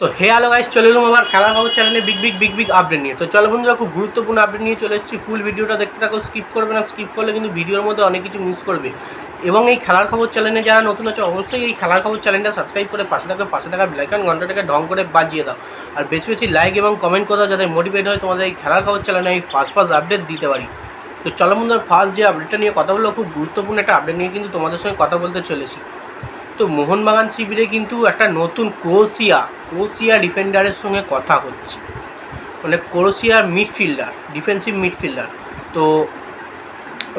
তো হে hello guys, চলে এলাম আমার খেলার খবর চ্যানেলে big big big big update নিয়ে। তো চলো বন্ধুরা, খুব গুরুত্বপূর্ণ আপডেট নিয়ে চলে এসেছি। ফুল ভিডিওটা দেখতে থাকো স্কিপ করবে না স্কিপ করলে কিন্তু ভিডিওর মধ্যে অনেক কিছু মিস করবে। এবং এই খেলার খবর চ্যানেলে যারা নতুন আছে, অবশ্যই এই খেলার খবর চ্যানেলটা সাবস্ক্রাইব করে পাশে থাকা পাশে থাকা বেলাইকান ঘন্টাটাকে ঢং করে বাজিয়ে দাও। আর বেশি বেশি লাইক এবং কমেন্ট করে যাতে মোটিভেট হয়, তোমাদের এই খেলার খবর চ্যানেলে আমি ফার্স্ট ফার্স্ট আপডেট দিতে পারি। তো চলো বন্ধুরা ফার্স্ট যে আপডেটটা নিয়ে কথা বলল খুব গুরুত্বপূর্ণ একটা আপডেট নিয়ে কিন্তু তোমাদের সঙ্গে কথা বলতে চলেছি। তো মোহনবাগান শিবিরে কিন্তু একটা নতুন ক্রোসিয়া ক্রোসিয়া ডিফেন্ডারের সঙ্গে কথা হচ্ছে। মানে ক্রোসিয়ার মিডফিল্ডার ডিফেন্সিভ মিডফিল্ডার তো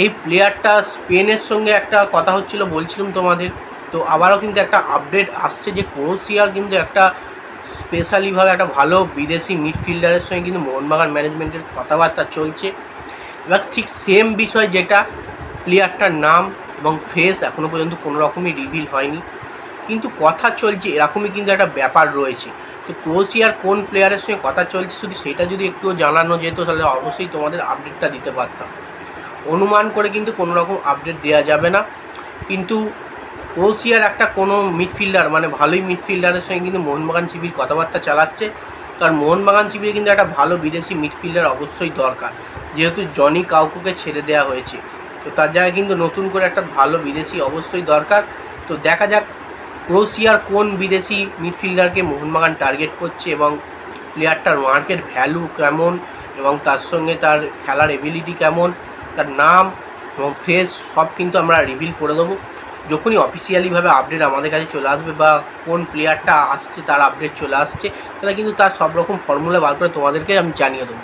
এই প্লেয়ারটা স্পেনের সঙ্গে একটা কথা হচ্ছিল, বলছিলাম তোমাদের। তো আবারও কিন্তু একটা আপডেট আসছে যে ক্রোসিয়ার কিন্তু একটা স্পেশালিভাবে একটা ভালো বিদেশি মিডফিল্ডারের সঙ্গে কিন্তু মোহনবাগান ম্যানেজমেন্টের কথাবার্তা চলছে। এবার ঠিক সেম বিষয় যেটা প্লেয়ারটার নাম এবং ফেস এখনও পর্যন্ত কোনো রকমই রিভিল হয়নি। কিন্তু কথা চলছে, এরকমই কিন্তু একটা ব্যাপার রয়েছে। তো ক্রোসিয়ার কোন প্লেয়ারের সঙ্গে কথা চলছে শুধু সেটা যদি একটুও জানানো যেত, তাহলে অবশ্যই তোমাদের আপডেটটা দিতে পারতাম। অনুমান করে কিন্তু কোনো রকম আপডেট দেওয়া যাবে না। কিন্তু ক্রোসিয়ার একটা কোনো মিডফিল্ডার মানে ভালোই মিডফিল্ডারের সঙ্গে কিন্তু মোহনবাগান শিবির কথাবার্তা চালাচ্ছে। কারণ মোহনবাগান শিবিরে কিন্তু একটা ভালো বিদেশি মিডফিল্ডার অবশ্যই দরকার। যেহেতু জনি কাউকুকে ছেড়ে দেওয়া হয়েছে। তো তার জায়গায় কিন্তু নতুন করে একটা ভালো বিদেশি অবশ্যই দরকার। তো দেখা যাক ক্রোসিয়ার কোন বিদেশি মিডফিল্ডারকে মোহনবাগান টার্গেট করছে এবং প্লেয়ারটার মার্কেট ভ্যালু কেমন এবং তার সঙ্গে তার খেলার এবিলিটি কেমন, তার নাম এবং ফেস সব কিন্তু আমরা রিভিল করে দেবো। যখনই অফিসিয়ালিভাবে আপডেট আমাদের কাছে চলে আসবে বা কোন প্লেয়ারটা আসছে তার আপডেট চলে আসছে, তাহলে কিন্তু তার সব রকম ফর্মুলা বার করে তোমাদেরকে আমি জানিয়ে দেবো।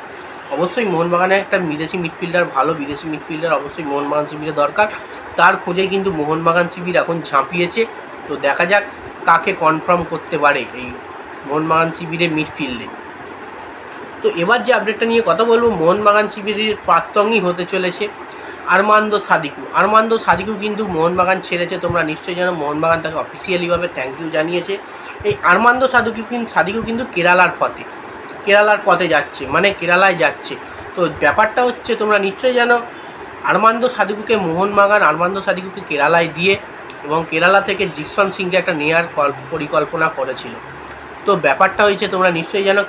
অবশ্যই মোহনবাগানে একটা বিদেশি মিডফিল্ডার, ভালো বিদেশি মিডফিল্ডার অবশ্যই মোহনবাগান শিবিরে দরকার। তার খোঁজেই কিন্তু মোহনবাগান শিবির এখন ঝাঁপিয়েছে। তো দেখা যাক কাকে কনফার্ম করতে পারে এই মোহনবাগান শিবিরের মিডফিল্ডে। তো এবার যে আপডেটটা নিয়ে কথা বলব, মোহনবাগান শিবিরের প্রাক্তনই হতে চলেছে আরমান্দ সাদিকু। আরমান্দ সাদিকু কিন্তু মোহনবাগান ছেড়েছে, তোমরা নিশ্চয়ই জানো, মোহনবাগান তাকে অফিসিয়ালিভাবে থ্যাংক ইউ জানিয়েছে। এই আরমান্দ সাদিকু কিন্তু সাদিকু কিন্তু কেরালার পথে। কেরালার পথে যাচ্ছে মানে কেরালায় যাচ্ছে। তো ব্যাপারটা হচ্ছে তোমরা নিশ্চয়ই জানো, আরমান্দ সাদিকুকে মোহনবাগান আরমান্দ সাদিকুকে কেরালায় দিয়ে এবং কেরালা থেকে জিসন সিংকে একটা নেয়ার কল- পরিকল্পনা করেছিল। তো ব্যাপারটা হয়েছে তোমরা নিশ্চয়ই জানো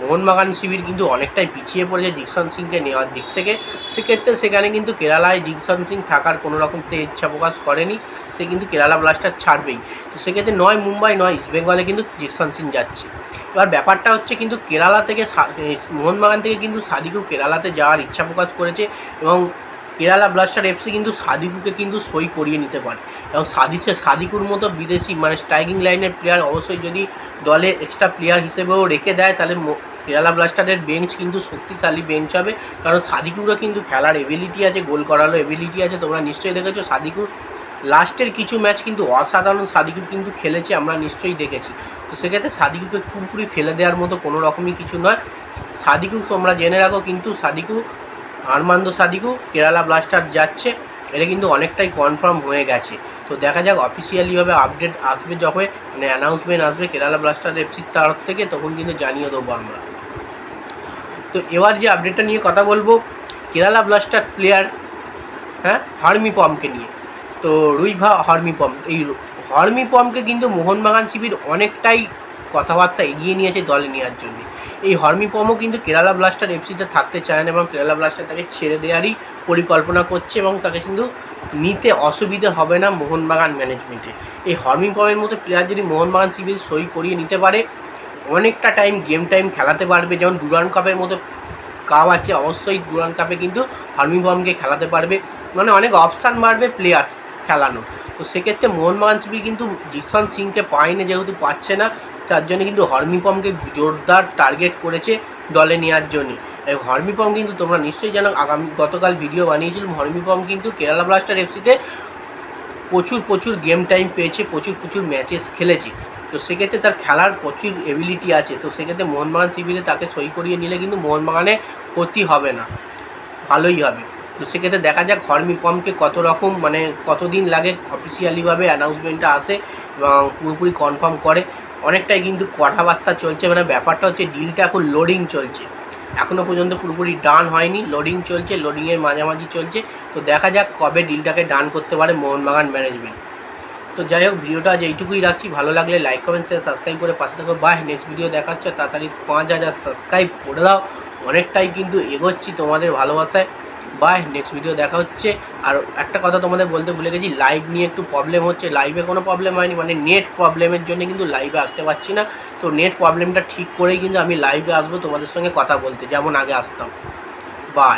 মোহনবাগান শিবির কিন্তু অনেকটাই পিছিয়ে পড়েছে জিকসন সিংকে নেওয়ার দিক থেকে। সেক্ষেত্রে সেখানে কিন্তু কেরালায় জিকসন সিং থাকার কোনো রকম সে ইচ্ছা প্রকাশ করেনি। সে কিন্তু কেরালা ব্লাস্টার ছাড়বেই। তো সেক্ষেত্রে নয়, মুম্বাই নয় ইস্টবেঙ্গলে কিন্তু জিকসন সিং যাচ্ছে। এবার ব্যাপারটা হচ্ছে কিন্তু কেরালা থেকে মোহনবাগান থেকে কিন্তু সাদিকু কেরালাতে যাওয়ার ইচ্ছা প্রকাশ করেছে এবং কেরালা ব্লাস্টার এফসি কিন্তু সাদিকুকে কিন্তু সই করিয়ে নিতে পারে। এবং সাদিসে সাদিকুর মতো বিদেশি মানে স্ট্রাইকিং লাইনের প্লেয়ার অবশ্যই যদি দলে এক্সট্রা প্লেয়ার হিসেবেও রেখে দেয়, তাহলে কেরালা ব্লাস্টারের বেঞ্চ কিন্তু শক্তিশালী বেঞ্চ হবে। কারণ সাদিকুরও কিন্তু খেলার এবিলিটি আছে গোল করারও এবিলিটি আছে, তোমরা নিশ্চয়ই দেখেছ সাদিকুর লাস্টের কিছু ম্যাচ কিন্তু অসাধারণ সাদিকু কিন্তু খেলেছে, আমরা নিশ্চয়ই দেখেছি। তো সেক্ষেত্রে সাদিকুকে পুরোপুরি ফেলে দেওয়ার মতো কোনো রকমই কিছু নয়। সাদিকু তোমরা জেনে রাখো কিন্তু Sadiku Armando Sadiku Kerala Blaster যাচ্ছে। এটা কিন্তু অনেকটাই কনফার্ম হয়ে গেছে। তো দেখা যাক অফিসিয়ালিভাবে আপডেট আসবে যখন মানে অ্যানাউন্সমেন্ট আসবে কেরালা ব্লাস্টার এফসির তরফ থেকে, তখন কিন্তু জানিয়ে দেবো আমরা। তো এবার যে আপডেটটা নিয়ে কথা বলব, কেরালা ব্লাস্টার প্লেয়ার হ্যাঁ হার্মি পমকে নিয়ে। তো রুইভা হর্মি পম এই হর্মি পমকে কিন্তু মোহনবাগান শিবির অনেকটাই কথাবার্তা এগিয়ে নিয়েছে দলে নেওয়ার জন্য। এই হর্মি পমও কিন্তু কেরালা ব্লাস্টার এফসিতে থাকতে চায় না এবং কেরালা ব্লাস্টার তাকে ছেড়ে দেওয়ারই পরিকল্পনা করছে এবং তাকে কিন্তু নিতে অসুবিধে হবে না মোহনবাগান ম্যানেজমেন্টে। এই হর্মি পমের মতো প্লেয়ার যদি মোহনবাগান শিবির সই করিয়ে নিতে পারে, অনেকটা টাইম গেম টাইম খেলাতে পারবে। যেমন ডুরান কাপের মতো কাপ আছে, অবশ্যই ডুরান কাপে কিন্তু হার্মি বমকে খেলাতে পারবে। মানে অনেক অপশান বাড়বে প্লেয়ার্স খেলানো। তো সেক্ষেত্রে মোহনবাগান শিবির কিন্তু জিসন সিংকে পায়নি যেহেতু পাচ্ছে না, তার জন্য কিন্তু হর্মিপমকে জোরদার টার্গেট করেছে দলে নেওয়ার জন্য। হর্মিপম কিন্তু তোমরা নিশ্চয়ই জানো, আগামী গতকাল ভিডিও বানিয়েছিলাম হর্মিপম কিন্তু কেরালা ব্লাস্টার এফসিতে প্রচুর প্রচুর গেম টাইম পেয়েছে, প্রচুর প্রচুর ম্যাচেস খেলেছে। তো সেক্ষেত্রে তার খেলার প্রচুর এবিলিটি আছে, তো সেক্ষেত্রে মোহনবাগান শিবিরে তাকে সই করিয়ে নিলে কিন্তু মোহনবাগানে ক্ষতি হবে না, ভালোই হবে। তো সেক্ষেত্রে দেখা যাক হর্মি পমকে কত রকম মানে কতদিন লাগে অফিসিয়ালিভাবে অ্যানাউন্সমেন্টটা আসে এবং পুরোপুরি কনফার্ম করে। অনেকটাই কিন্তু কথাবার্তা চলছে মানে ব্যাপারটা হচ্ছে ডিলটা এখন লোডিং চলছে। এখনও পর্যন্ত পুরোপুরি ডান হয়নি লোডিং চলছে লোডিংয়ের মাঝামাঝি চলছে। তো দেখা যাক কবে ডিলটাকে ডান করতে পারে মোহনবাগান ম্যানেজমেন্ট তো যাই হোক, ভিডিওটা আজ এইটুকুই রাখছি। ভালো লাগলে লাইক কমেন্ট শেয়ার সাবস্ক্রাইব করে পাশে থাকো। বাই নেক্সট ভিডিও দেখাচ্ছে তাড়াতাড়ি পাঁচ হাজার সাবস্ক্রাইব করে দাও। অনেকটাই কিন্তু এগোচ্ছি তোমাদের ভালোবাসায়। বাই নেক্সট ভিডিও দেখা হচ্ছে। আর একটা কথা তোমাদের বলতে ভুলে গেছি লাইভ নিয়ে একটু প্রবলেম হচ্ছে। লাইভে কোনো প্রবলেম হয়নি মানে নেট প্রবলেমের জন্য কিন্তু লাইভে আসতে পারছি না। তো নেট প্রবলেমটা ঠিক করেই কিন্তু আমি লাইভে আসব তোমাদের সঙ্গে কথা বলতে। যেমন আগে আসতাম। বাই